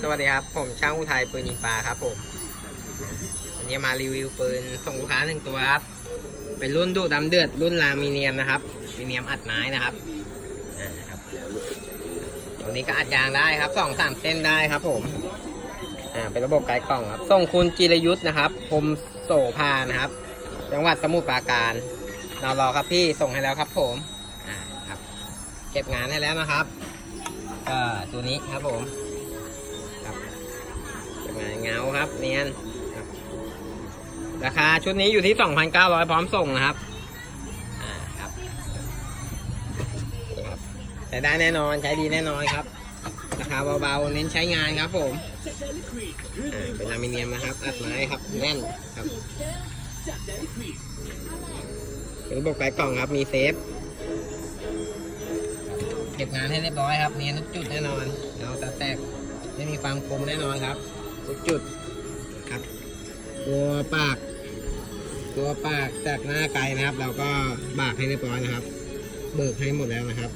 สวัสดีครับ ผมช่างอุทัยปืนยิงปลาครับผมวันนี้มารีวิวปืนส่งลูกค้าหนึ่งตัวครับ เป็นรุ่นดุดำเดือดรุ่นลามิเนียมนะครับมิเนียมอัดไม้นะครับอ่าครับตัวนี้ก็อัดยางได้ครับสองสามเส้นได้ครับ ผมอ่าเป็นระบบไกลกล่องครับส่งคุณจิรยุทธ์นะครับพมโสภานะครับ จังหวัดสมุทรปราการเรารอครับพี่ส่งให้แล้วครับ ผมอ่าครับ เก็บงานให้แล้วนะครับก็ตัวนี้ครับผม เงาครับเนียนราคาชุดนี้อยู่ที่2,900พร้อมส่งนะครับอ่าครับนี่ครับใช้ได้แน่นอนใช้ดีแน่นอนครับราคาเบาๆเน้นใช้งานครับผมเป็นอลูมิเนียมนะครับอัดไม้ครับแน่นครับระบบไกลกล่องครับมีเซฟ เก็บงานให้เรียบร้อยครับเนียนทุกจุดแน่นอนเงาตาแตกไม่มีความคมแน่นอนครับ ทุกจุดครับ ตัวปาก ตัวปากจากหน้าไกลนะครับ เราก็บากให้เรียบร้อยนะครับ เบิกให้หมดแล้วนะครับ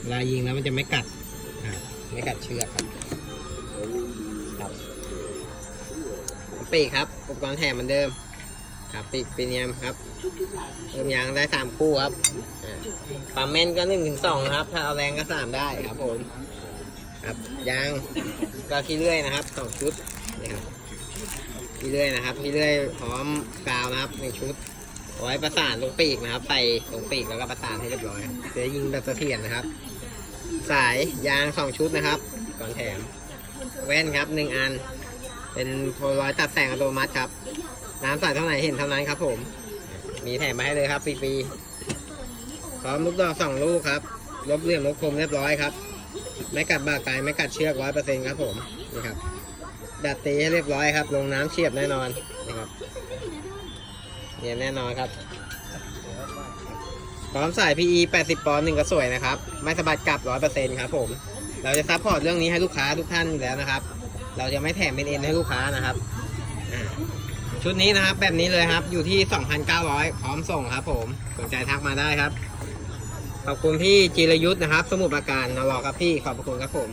เวลายิงแล้วมันจะไม่กัดครับไม่กัดเชือกครับครับปีกครับอุปกรณ์แถมเหมือนเดิม ครับปีกปีเนียมครับเริ่มยางได้สามคู่ครับอ่าปั๊มเม่นก็หนึ่งถึงสองครับ ถ้าเอาแรงก็สามได้ครับผมครับ ยางก็ขี้เลื่อยนะครับสองชุดนี่ครับขี้เลื่อยนะครับขี้เลื่อยพร้อมกาวนะครับหนึ่งชุดเอาไว้ประสานตรงปีกนะครับใส่ตรงปีกแล้วก็ประสานให้เรียบร้อยครับจะยิงแบบเสถียรนะครับ สายยางสองชุดนะครับ ก่อนแถม แว่นครับหนึ่งอัน เป็นโพลารอยตัดแสงอัตโนมัติครับ น้ำใส่เท่าไหร่เห็นเท่านั้นครับ ผม มีแถมมาให้เลยครับฟรีๆพร้อมลูกดอกสองลูกครับลบเลี่ยมลบคมเรียบร้อยครับ ไม่กัดบากไก่ไม่กัดเชือกร้อยเปอร์เซ็นต์ครับผมนี่ครับดัดตีให้เรียบร้อยครับ ลงน้ำเฉียบแน่นอนนี่ครับเนียนแน่นอนครับพร้อมสาย PE 80 ปอนด์หนึ่งก็สวยนะครับ ไม่สะบัดกลับร้อยเปอร์เซ็นครับผม เราจะซัพพอร์ตเรื่องนี้ให้ลูกค้าทุกท่านอยู่แล้วนะครับ เราจะไม่แถมเป็นเอ็นให้ลูกค้านะครับ ชุดนี้นะครับแบบนี้เลยครับ อยู่ที่ 2,900 พร้อมส่งครับผม สนใจทักมาได้ครับ ขอบคุณพี่จิรยุทธ์นะครับ สมุทรปราการนรอครับพี่ขอบพระคุณครับผม